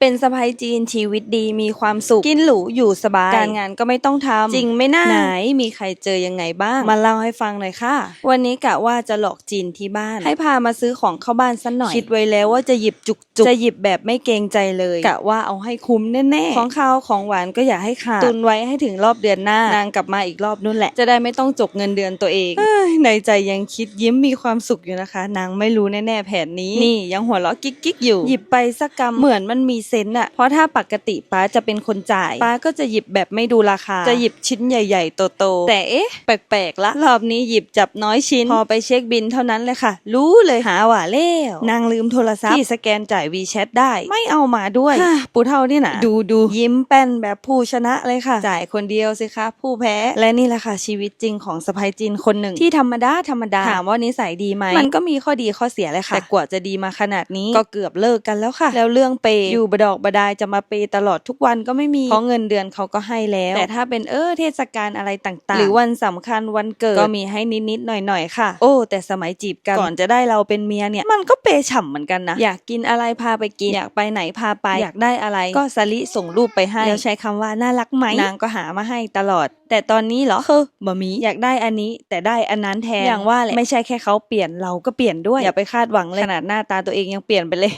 เป็นสะพ้ายจีนชีวิตดีมีความสุข กินหรูอยู่สบาย การงานก็ไม่ต้องทำจริงไหม่น่าไหนมีใครเจอยังไงบ้าง มาเล่าให้ฟังหน่อยค่ะ วันนี้กะว่าจะหลอกจีนที่บ้าน ให้พามาซื้อของเข้าบ้านสักหน่อย คิดไว้แล้วว่าจะหยิบจุกจุกจะหยิบแบบไม่เกรงใจเลยกะว่าเอาให้คุ้มแน่ๆของข้าวของหวานก็อย่าให้ขาดตุนไว้ให้ถึงรอบเดือนหน้านางกลับมาอีกรอบนู่นแหละจะได้ไม่ต้องจกเงินเดือนตัวเองเอ้ยในใจยังคิดยิ้มมีความสุขอยู่นะคะ นางไม่รู้แน่ๆแผนนี้ นี่ยังหัวเราะกิ๊กๆอยู่ หยิบไปสักกำเหมือนมันมีเซนต์อะเพราะถ้าปกติป้าจะเป็นคนจ่ายป้าก็จะหยิบแบบไม่ดูราคา จะหยิบชิ้นใหญ่ ๆ โตๆแต่เอ๊ะ แปลกๆละรอบนี้หยิบจับน้อยชิ้น พอไปเช็คบินเท่านั้นเลยค่ะ รู้เลยหาว่าเล้วนางลืมโทรศัพท์ที่สแกนจ่าย WeChat ได้ ไม่เอามาด้วยปูเท่านี่นะดูดูยิ้มแป้นแบบผู้ชนะเลยค่ะ จ่ายคนเดียวสิคะผู้แพ้และนี่แหละค่ะชีวิตจริงของสะพายจีนคนหนึ่งที่ธรรมดาธรรมดาถามว่านิสัยดีไหมมันก็มีข้อดีข้อเสียเลยค่ะแต่กว่าจะดีมาขนาดนี้ก็เกือบเลิกกันแล้วค่ะ แล้วเรื่องเปย์อยู่บดอกบดายจะมาเปย์ตลอดทุกวันก็ไม่มี เพราะเงินเดือนเขาก็ให้แล้ว แต่ถ้าเป็นเออเทศกาลอะไรต่างๆ หรือวันสำคัญวันเกิดก็มีให้นิดๆหน่อยๆค่ะ โอ้ แต่สมัยจีบกันก่อนจะได้เราเป็นเมียเนี่ย มันก็เปย์ฉ่ำเหมือนกันนะ อยากกินอะไรพาไปกิน อยากไปไหนพาไป อยากได้อะไร ก็สลิส่งรูปไปให้แล้วใช้คำว่าน่ารักไหมนางก็หามาให้ตลอด แต่ตอนนี้เหรอเฮ้อบะมีอยากได้อันนี้ แต่ได้อันนั้นแทนอย่างว่าแหละไม่ใช่แค่เขาเปลี่ยนเราก็เปลี่ยนด้วยอย่าไปคาดหวังเลยขนาดหน้าตาตัวเองยังเปลี่ยนไปเลย